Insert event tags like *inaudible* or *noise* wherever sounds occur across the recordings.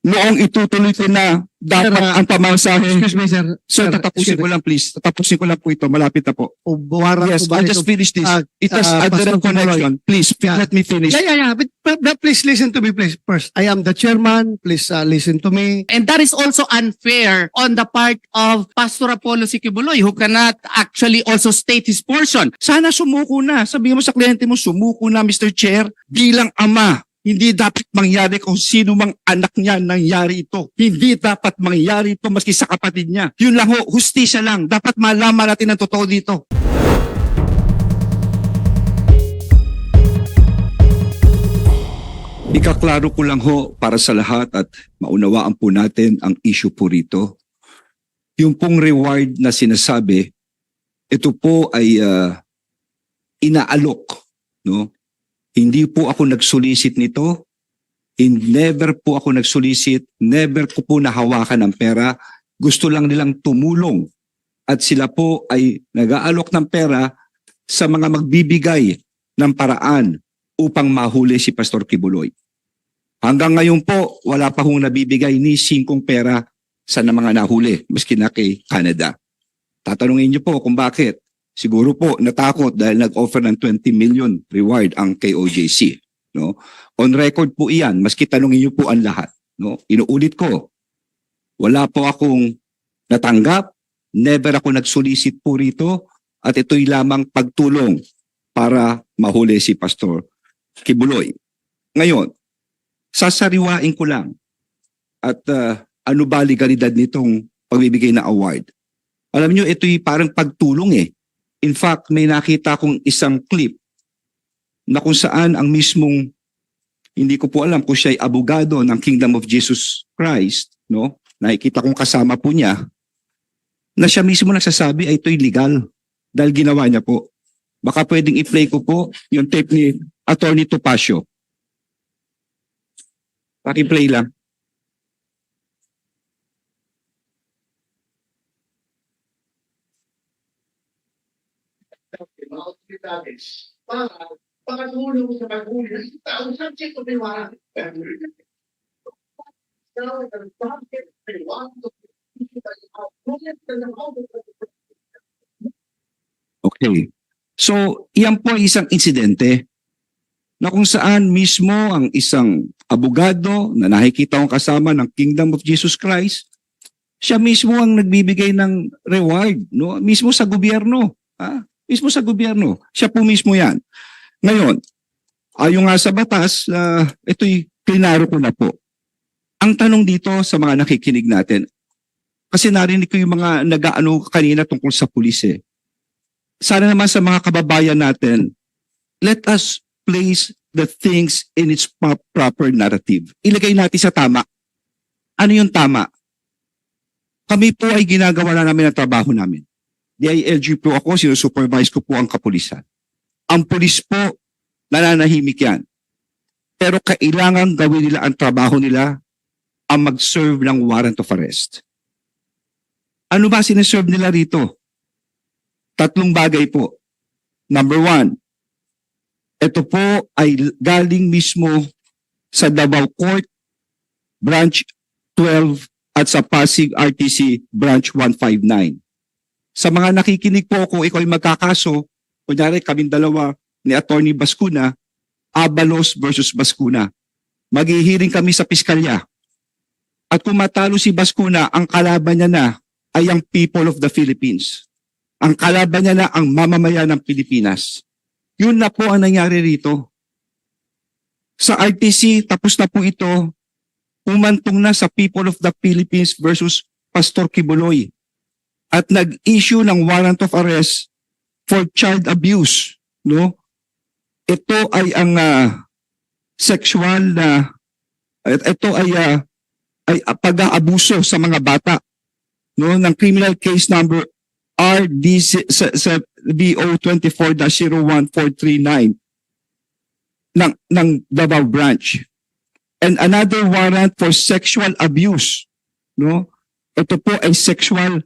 noong itutuloy ko na dapat Sir, ah, ang pamasahe. Excuse me, sir. Sir, Sir, tatapusin ko lang please. Tatapusin ko lang po ito. Malapit na po. O, buwara Yes, I'll just finish this. Ah, It has ah, a direct connection. Please, Yeah. let me finish. Yeah, yeah, yeah. But, but, but please listen to me, please. First, I am the chairman. Please uh, listen to me. And that is also unfair on the part of Pastor Apollo Sikibuloy who cannot actually also state his portion. Sana sumuko na. Sabihin mo sa kliyente mo, sumuko na Mr. Chair. Bilang ama, hindi dapat mangyari kung sino mang anak niya nangyari ito. Hindi dapat mangyari ito maski sa kapatid niya. Yun lang ho, hustisya lang. Dapat malaman natin ang totoo dito. Ikaklaro ko lang ho para sa lahat at maunawaan po natin ang issue po rito. Yung pong reward na sinasabi, ito po ay ah, inaalok, no? Hindi po ako nagsolicit nito. In never po ako nagsolicit, never ko po nahawakan ng pera. Gusto lang nilang tumulong at sila po ay nag-aalok ng pera sa mga magbibigay ng paraan upang mahuli si Pastor Kibuloy. Hanggang ngayon po, wala pa hong nabibigay ni singkong pera sa mga nahuli, maski na kay Canada. Tatanungin niyo po kung bakit. Siguro po natakot dahil nag-offer ng 20 million reward ang KOJC. No? On record po iyan, maski tanungin niyo po ang lahat. No? Inuulit ko, wala po akong natanggap, never ako nag-solicit po rito, at ito'y lamang pagtulong para mahuli si Pastor Kibuloy. Ngayon, sasariwain ko lang at ah, ano ba legalidad nitong pagbibigay na award. Alam niyo, ito'y parang pagtulong eh. In fact, may nakita kong isang clip na kung saan ang mismong, hindi ko po alam kung siya ay abogado ng Kingdom of Jesus Christ, no? Nakikita kong kasama po niya, na siya mismo nagsasabi ay ito'y legal dahil ginawa niya po. Baka pwedeng i-play ko po yung tape ni Attorney Topacio. Paki-play lang. Otoridades para pakatulong sa paghuli ng taong subject to be warrant. Now, the subject may want to Okay. So, iyan po ay isang insidente na kung saan mismo ang isang abogado na nakikita kong kasama ng Kingdom of Jesus Christ, siya mismo ang nagbibigay ng reward, no? Mismo sa gobyerno, ha? Mismo sa gobyerno. Siya po mismo 'yan. Ngayon, ayon nga sa batas, ah, ito'y klinaro ko na po. Ang tanong dito sa mga nakikinig natin, kasi narinig ko yung mga nag-ano kanina tungkol sa pulis eh sana naman sa mga kababayan natin, let us place the things in its pro- proper narrative. Ilagay natin sa tama. Ano yung tama? Kami po ay ginagawa na namin ang trabaho namin. DILG po ako, sinusupervise ko po ang kapulisan. Ang pulis po, nananahimik yan. Pero kailangan gawin nila ang trabaho nila ang mag-serve ng warrant of arrest. Ano ba sinaserve nila rito? Tatlong bagay po. Number one, ito po ay galing mismo sa Davao Court, Branch 12 at sa Pasig RTC Branch 159. Sa mga nakikinig po kung ikaw ay magkakaso, kunyari kaming dalawa ni Attorney Bascuna, Abalos versus Bascuna. Maghihiring kami sa piskalya. At kung matalo si Bascuna, ang kalaban niya na ay ang people of the Philippines ang kalaban niya na ang mamamayan ng Pilipinas. Yun na po ang nangyari rito. Sa RTC, tapos na po ito, umantong na sa People of the Philippines versus Pastor Kibuloy. At nag-issue ng warrant of arrest for child abuse. No? Ito ay ang ah, sexual na, ito ay, ah, ay pag-aabuso sa mga bata no ng criminal case number RDC sa, sa BO 24-01439 ng ng Davao branch. And another warrant for sexual abuse, no? Ito po ay sexual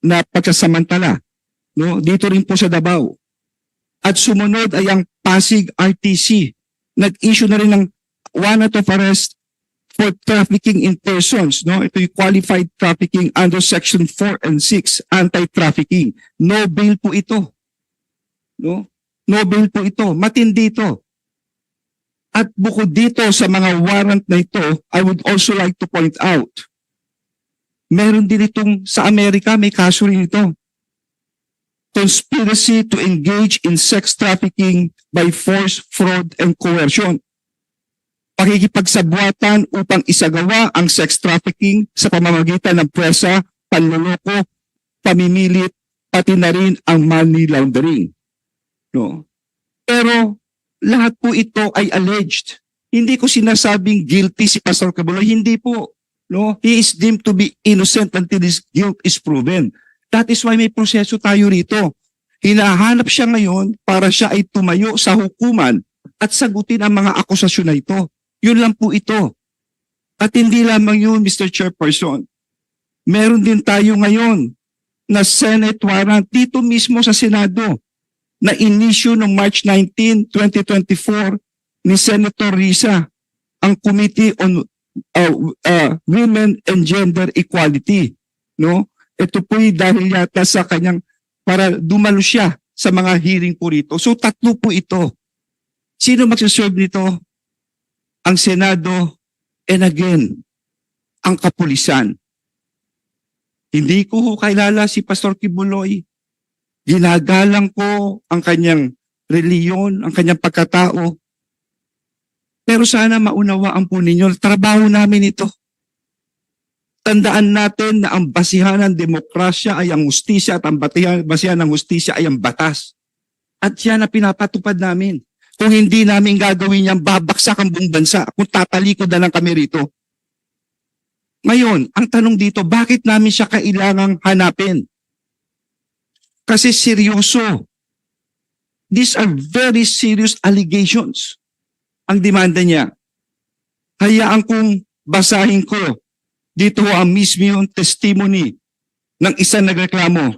na pagsasamantala, no? Dito rin po sa Davao. At sumunod ay ang Pasig RTC. Nag-issue na rin ng warrant of arrest for trafficking in persons, no? Ito yung qualified trafficking under section 4 and 6, anti-trafficking. No bail po ito. No? No bail po ito. Matindi ito. At bukod dito sa mga warrant na ito, I would also like to point out, meron din itong sa Amerika, may kaso rin ito. Conspiracy to engage in sex trafficking by force, fraud, and coercion pakikipagsabuatan upang isagawa ang sex trafficking sa pamamagitan ng pwersa, panloloko, pamimilit, pati na rin ang money laundering. No? Pero lahat po ito ay alleged. Hindi ko sinasabing guilty si Pastor Cabuloy. Hindi po. No? He is deemed to be innocent until his guilt is proven. That is why may proseso tayo rito. Hinahanap siya ngayon para siya ay tumayo sa hukuman at sagutin ang mga akusasyon na ito. Yun lang po ito. At hindi lamang yun, Mr. Chairperson. Meron din tayo ngayon na Senate warrant dito mismo sa Senado na inisyu noong March 19, 2024 ni Senator Risa ang Committee on uh, uh, Women and Gender Equality. No? Ito po dahil yata sa kanyang para dumalo siya sa mga hearing po rito. So tatlo po ito. Sino magsaserve nito? Ang Senado and again, ang kapulisan. Hindi ko ho kilala si Pastor Kibuloy. Ginagalang ko ang kanyang reliyon, ang kanyang pagkatao. Pero sana maunawaan po ninyo, trabaho namin ito. Tandaan natin na ang basihan ng demokrasya ay ang hustisya at ang batihan- basihan ng hustisya ay ang batas. At yan ang pinapatupad namin. Kung hindi namin gagawin yan, babaksak ang buong bansa kung tatalikod na lang kami rito. Ngayon, ang tanong dito, bakit namin siya kailangang hanapin? Kasi seryoso. These are very serious allegations. Ang demanda niya. Hayaan kong basahin ko. Dito ho ang mismo yung testimony ng isang nagreklamo.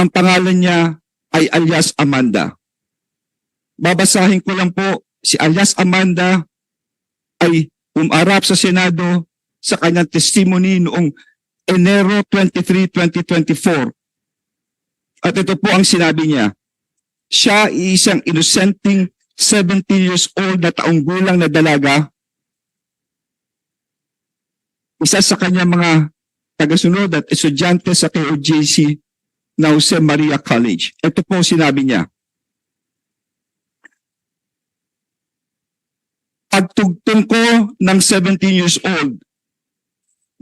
Ang pangalan niya ay alias Amanda. Babasahin ko lang po, si alias Amanda ay umarap sa Senado sa kanyang testimony noong Enero 23, 2024. At ito po ang sinabi niya. Siya ay isang innocenting 17 years old na taong gulang na dalaga. Isa sa kanyang mga tagasunod at estudyante sa KOJC na Jose Maria College. Ito po sinabi niya. Pagtugtong ko ng 17 years old,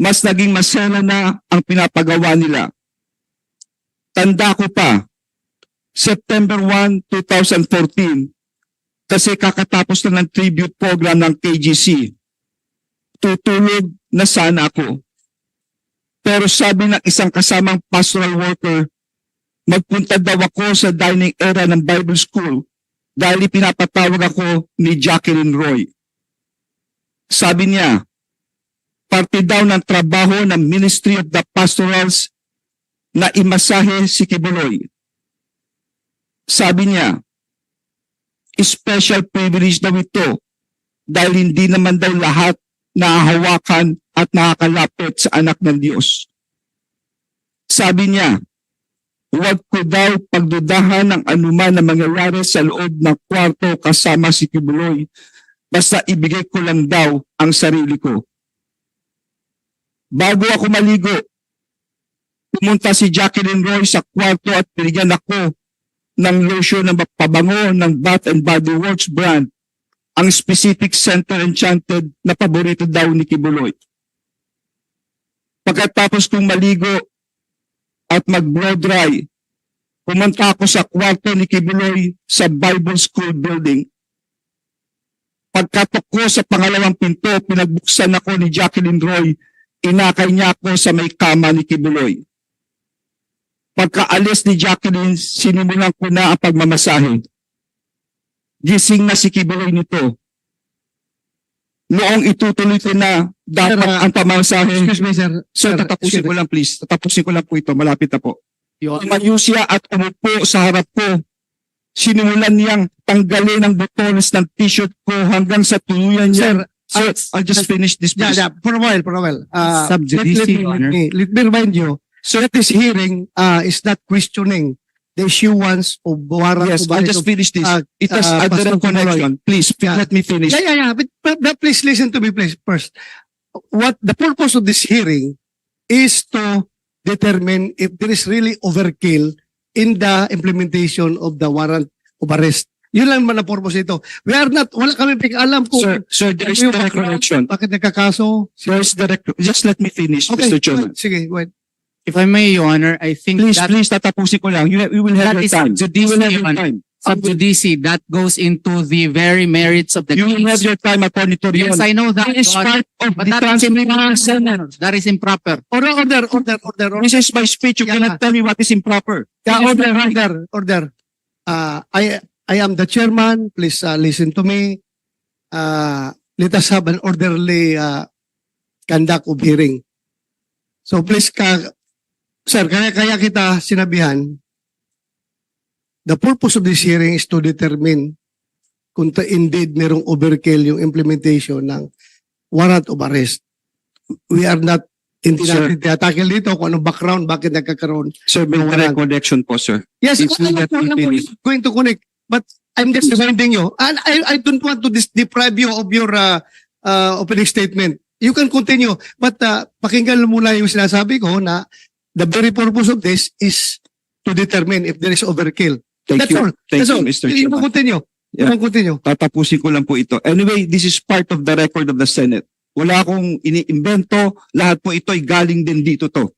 mas naging masela na ang pinapagawa nila. Tanda ko pa, September 1, 2014, kasi kakatapos na ng tribute program ng KGC. Tutulog na sana ako. Pero sabi ng isang kasamang pastoral worker, magpunta daw ako sa dining area ng Bible School dahil pinapatawag ako ni Jacqueline Roy. Sabi niya, parte daw ng trabaho ng Ministry of the Pastorals na imasahe si Kibuloy. Sabi niya, special privilege daw ito dahil hindi naman daw lahat nahahawakan at nakakalapit sa anak ng Diyos. Sabi niya, huwag ko daw pagdudahan ng anuman na mangyayari sa loob ng kwarto kasama si Kibuloy basta ibigay ko lang daw ang sarili ko. Bago ako maligo, pumunta si Jacqueline Roy sa kwarto at binigyan ako ng lotion ng pabango ng Bath and Body Works brand, ang specific Center Enchanted na paborito daw ni Kibuloy. Pagkatapos kong maligo at mag-blow dry, pumunta ako sa kwarto ni Kibuloy sa Bible School building. Pagkatok ko sa pangalawang pinto, pinagbuksan ako ni Jacqueline Roy, inakay niya ako sa may kama ni Kibuloy. Pagkaalis ni Jacqueline, sinimulan ko na ang pagmamasahe. Gising na si Kibuloy nito. Noong itutuloy ko na dapat Sir, ang pamamasahe. Excuse me, sir. Sir, Sir, tatapusin ko lang please. Tatapusin ko lang po ito. Malapit na po. Tumayo siya at umupo sa harap ko. Sinimulan niyang tanggalin ang botones ng t-shirt ko hanggang sa tuluyan niya. Sir, Sir, I'll just finish this. Yeah, please. yeah, for a while, for a while. Uh, let, let, me, let me remind you, so that this hearing uh, is not questioning the issuance of warrant Yes, arrest just of- finish this. uh, It has uh, direct connection. Please, Yeah. let me finish. Yeah, yeah, yeah. But, but, but please listen to me, please, first. What the purpose of this hearing is to determine if there is really overkill in the implementation of the warrant of arrest. Yun lang man ang purpose ito. We are not, wala kami alam kung Sir, sir, there is direct connection. bakit nagkakaso. There is direct, just let me finish, Okay, Mr. Chairman. sige, wait. If I may, Your Honor, I think Please, that please, tatapusin ko lang. You, have- you will have That your is time. sub You will have your Your time. sub judice, that goes into the very merits of the You will have case. your time, Attorney Torion. Yes, I know that. It is Your Honor, part of But the that is transcript. That is improper. Order, order, order, order, order. This is my speech. You Yeah. cannot tell me what is improper. Yeah, order, order, order. Uh, I, I am the chairman. Please uh, listen to me. Uh, let us have an orderly uh, conduct of hearing. So please, ka, sir, kaya, kaya kita sinabihan, the purpose of this hearing is to determine kung ta indeed merong overkill yung implementation ng warrant of arrest. We are not hindi Sir. natin tinatakil dito kung anong background, bakit nagkakaroon Sir, may warrant. connection po, sir. Yes, It's finished. it's going to connect. But I'm just reminding you, and I, I don't want to dis- deprive you of your uh, uh, opening statement. You can continue. But uh, pakinggan mo muna yung sinasabi ko na the very purpose of this is to determine if there is overkill. Thank That's you. all. Thank That's you, all. Mr. Chairman. continue. Yeah. continue. Tatapusin ko lang po ito. Anyway, this is part of the record of the Senate. Wala akong iniimbento. Lahat po ito ay galing din dito to.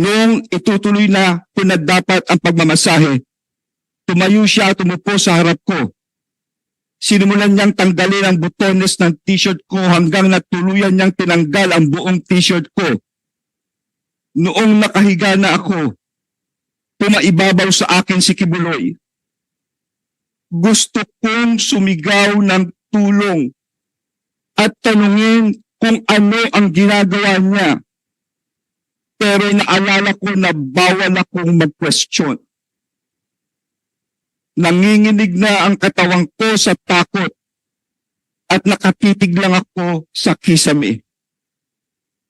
Noong itutuloy na kung na dapat ang pagmamasahe, tumayo siya, tumupo sa harap ko. Sinimulan niyang tanggalin ang butones ng t-shirt ko hanggang natuluyan niyang tinanggal ang buong t-shirt ko. Noong nakahiga na ako, pumaibabaw sa akin si Kibuloy. Gusto kong sumigaw ng tulong at tanungin kung ano ang ginagawa niya. Pero naalala ko na bawal akong mag-question. Nanginginig na ang katawang ko sa takot at nakatitig lang ako sa kisame.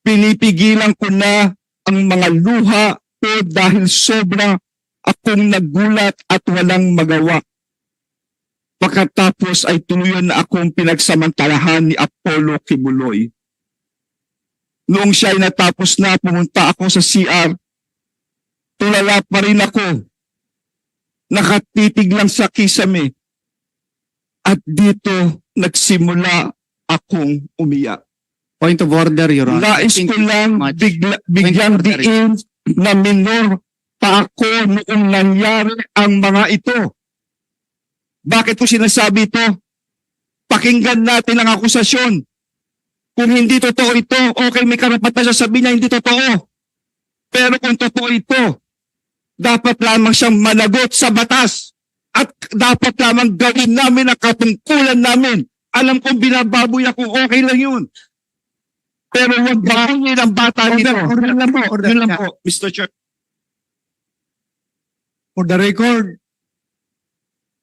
Pinipigilan ko na ang mga luha ko dahil sobra akong nagulat at walang magawa. Pagkatapos ay tuluyan na akong pinagsamantalahan ni Apollo Kibuloy. Noong siya ay natapos na, pumunta ako sa CR. Tulala pa rin ako. Nakatitig lang sa kisame. At dito nagsimula akong umiyak. Point of order, Your Honor. Nais ko lang bigla, you, diin na minor pa ako noong nangyari ang mga ito. Bakit ko sinasabi ito? Pakinggan natin ang akusasyon. Kung hindi totoo ito, okay, may karapatan siya sabihin na hindi totoo. Pero kung totoo ito, dapat lamang siyang managot sa batas. At dapat lamang gawin namin ang katungkulan namin. Alam kong binababoy ako, okay lang yun. Pero huwag bakunin ang bata Order, nito. order lang po, order. Lang po, Mr. Chair. For the record,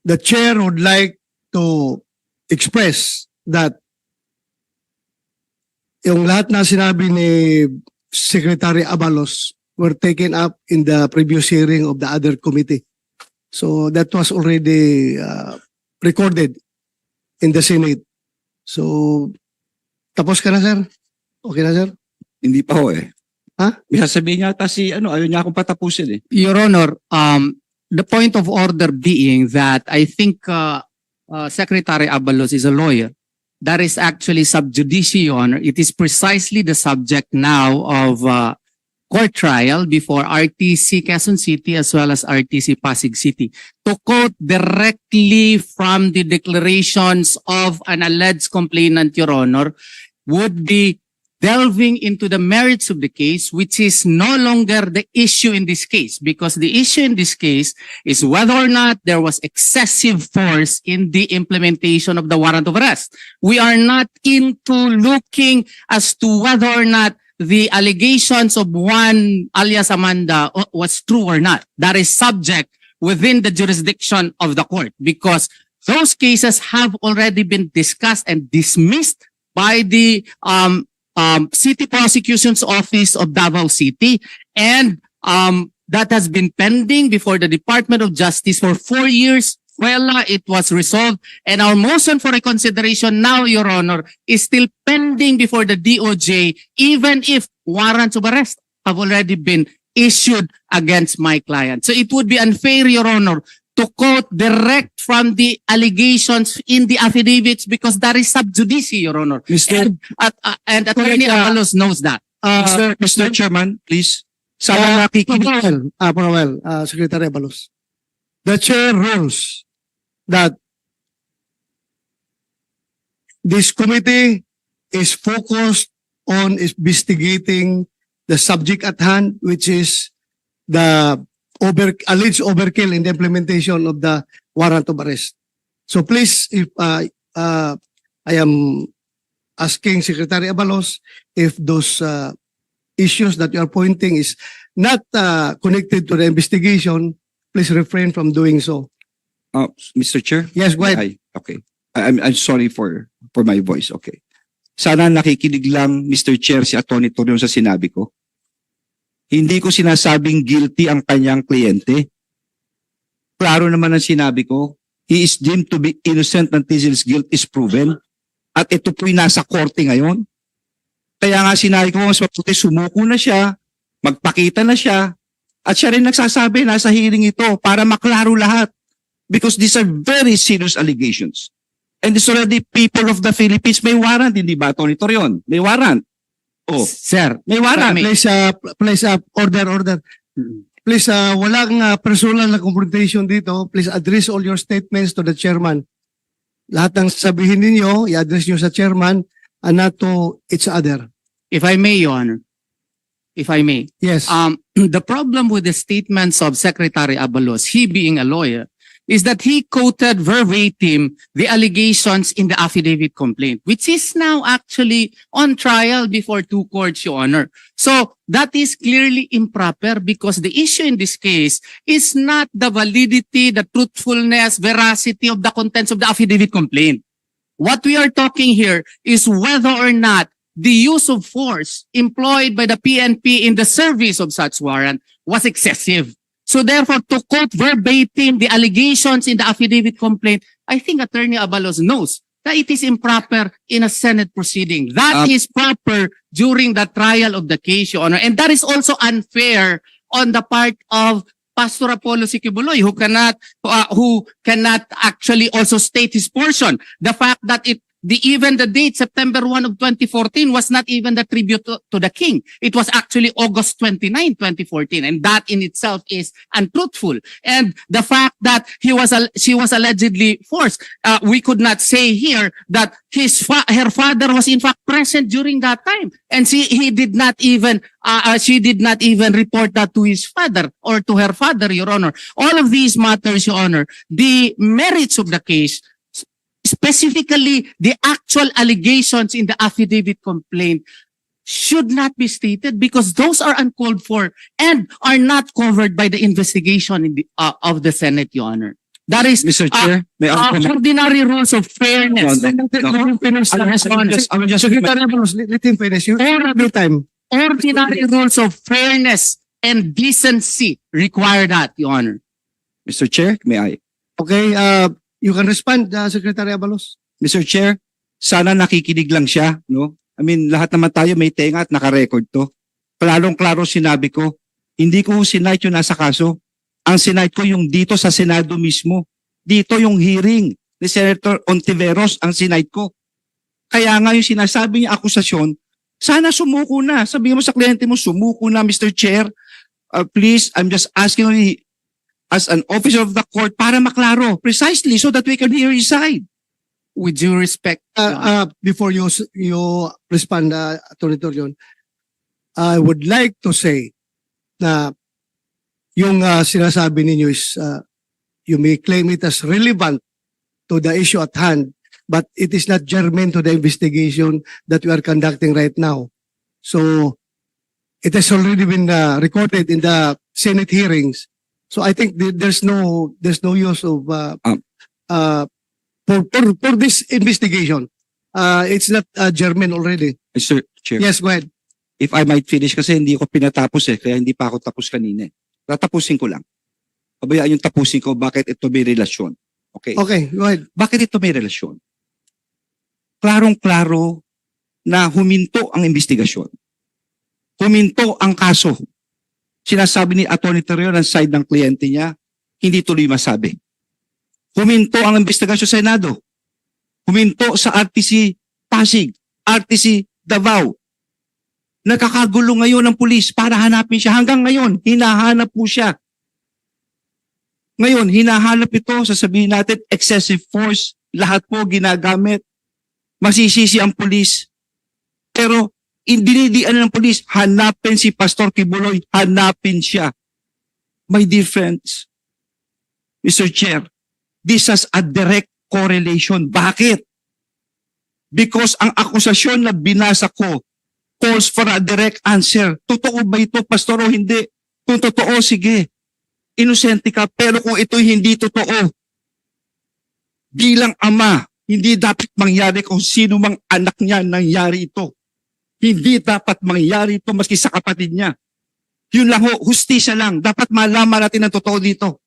the chair would like to express that yung lahat na sinabi ni Secretary Abalos were taken up in the previous hearing of the other committee. So that was already uh, recorded in the Senate. So, tapos ka na, sir? Okay na, sir? Hindi pa ho eh. Ha? May sasabihin niya ata si, ano, ayaw niya akong patapusin eh. Your Honor, um, the point of order being that I think uh, uh, Secretary Abalos is a lawyer. That is actually sub judice, Your Honor. It is precisely the subject now of uh, court trial before RTC Quezon City as well as RTC Pasig City. To quote directly from the declarations of an alleged complainant, Your Honor, would be delving into the merits of the case, which is no longer the issue in this case, because the issue in this case is whether or not there was excessive force in the implementation of the warrant of arrest. We are not into looking as to whether or not the allegations of one alias Amanda was true or not. That is subject within the jurisdiction of the court because those cases have already been discussed and dismissed by the um, um, City Prosecution's Office of Davao City. And um, that has been pending before the Department of Justice for four years. Well, uh, it was resolved. And our motion for reconsideration now, Your Honor, is still pending before the DOJ, even if warrants of arrest have already been issued against my client. So it would be unfair, Your Honor, to quote direct from the allegations in the affidavits because that is sub judice, Your Honor. Mr. And, uh, uh, and Attorney Correct, uh, Avalos knows that. Uh, Mr. Mr. Chairman, please. Sana uh, nakikinig. Powell, uh, Powell, uh, Secretary Abalos. The chair rules that this committee is focused on investigating the subject at hand, which is the over, alleged overkill in the implementation of the warrant of arrest. So please, if, uh, uh, I am asking Secretary Abalos if those, uh, issues that you are pointing is not, uh, connected to the investigation, please refrain from doing so. Uh, Mr. Chair? Yes, go ahead. Ay, okay. I- I'm, I'm sorry for, for my voice. Okay. Sana nakikinig lang, Mr. Chair, si Atty. Torion sa sinabi ko. Hindi ko sinasabing guilty ang kanyang kliyente. Klaro naman ang sinabi ko. He is deemed to be innocent until his guilt is proven. At ito po'y nasa korte ngayon. Kaya nga sinabi ko, mas mabuti sumuko na siya, magpakita na siya, at siya rin nagsasabi, nasa hearing ito, para maklaro lahat because these are very serious allegations. And it's already people of the Philippines may warrant, hindi ba, Tony Torion? May warrant. Oh, Sir, may warrant. May- Please, uh, please, uh, order, order. Please, uh, walang uh, personal na confrontation dito. Please address all your statements to the chairman. Lahat ng sabihin ninyo, i-address nyo sa chairman and not to each other. if I may, Your Honor, if I may, Yes. um, *clears throat* the problem with the statements of Secretary Abalos, he being a lawyer, is that he quoted verbatim the allegations in the affidavit complaint, which is now actually on trial before two courts, Your Honor. So that is clearly improper because the issue in this case is not the validity, the truthfulness, veracity of the contents of the affidavit complaint. What we are talking here is whether or not the use of force employed by the PNP in the service of such warrant was excessive. So therefore, to quote verbatim the allegations in the affidavit complaint, I think Attorney Abalos knows that it is improper in a Senate proceeding. That Um, is proper during the trial of the case, Your Honor. And that is also unfair on the part of Pastor Apollo Sikibuloy, who cannot, uh, who cannot actually also state his portion. The fact that it, the, even the date, September 1 of 2014, was not even the tribute to, to the king. It was actually August 29, 2014. And that in itself is untruthful. And the fact that he was, she was allegedly forced, uh, we could not say here that his fa- her father was in fact present during that time. And she, he did not even, uh, uh, she did not even report that to his father or to her father, Your Honor. All of these matters, Your Honor, the merits of the case, specifically the actual allegations in the affidavit complaint should not be stated because those are uncalled for and are not covered by the investigation in the, uh, of the Senate, Your Honor. That is Mr. uh, Chair, may I uh, ordinary rules of fairness. No, no, no. Let him finish the I'm just, I'm just, Secretary Abalos, let, let him finish. You have your time. Ordinary rules of fairness and decency require that, Your Honor. Mr. Chair, may I? Okay, uh, you can respond, uh, Secretary Abalos. Mr. Chair, sana nakikinig lang siya, no? I mean, lahat naman tayo may tenga at naka-record to. Klarong-klaro sinabi ko, hindi ko sinight yung nasa kaso. Ang sinight ko yung dito sa Senado mismo. Dito yung hearing ni Senator Ontiveros ang sinight ko. Kaya nga yung sinasabi niya akusasyon, sana sumuko na. Sabihin mo sa kliyente mo, sumuko na Mr. Chair. Uh, please, I'm just asking only as an officer of the court para maklaro precisely so that we can hear his side. With due respect. Uh, uh, before you, you respond, uh, Attorney Torion, I would like to say na yung uh, sinasabi ninyo is uh, you may claim it as relevant to the issue at hand, but it is not germane to the investigation that we are conducting right now. So it has already been uh, recorded in the Senate hearings So I think th- there's no there's no use of uh, Um. uh, for, for for this investigation. Uh, it's not uh, German already. Mr. Chair, Yes, go ahead. if I might finish kasi hindi ko pinatapos eh, kaya hindi pa ako tapos kanina. eh. Tatapusin ko lang. Pabayaan yung tapusin ko bakit ito may relasyon. Okay. Okay, go ahead. Bakit ito may relasyon? Klarong-klaro na huminto ang investigasyon. Huminto ang kaso. Sinasabi ni Atty. Terrio ng side ng kliyente niya, hindi tuloy masabi. Huminto ang investigasyon sa Senado. Huminto sa RTC Pasig, RTC Davao. Nakakagulo ngayon ng pulis para hanapin siya. Hanggang ngayon, hinahanap po siya. Ngayon, hinahanap ito, sasabihin natin, excessive force, lahat po ginagamit. Masisisi ang pulis. Pero, indinidian ng pulis, hanapin si Pastor Kibuloy, hanapin siya. My dear friends, Mr. Chair, this has a direct correlation. Bakit? Because ang akusasyon na binasa ko calls for a direct answer. Totoo ba ito, Pastor, o hindi? Kung totoo, sige inosente ka, pero kung ito'y hindi totoo, bilang ama, hindi dapat mangyari kung sino mang anak niya nangyari ito. Hindi dapat mangyari ito maski sa kapatid niya. Yun lang ho, hustisya lang. Dapat malaman natin ang totoo dito.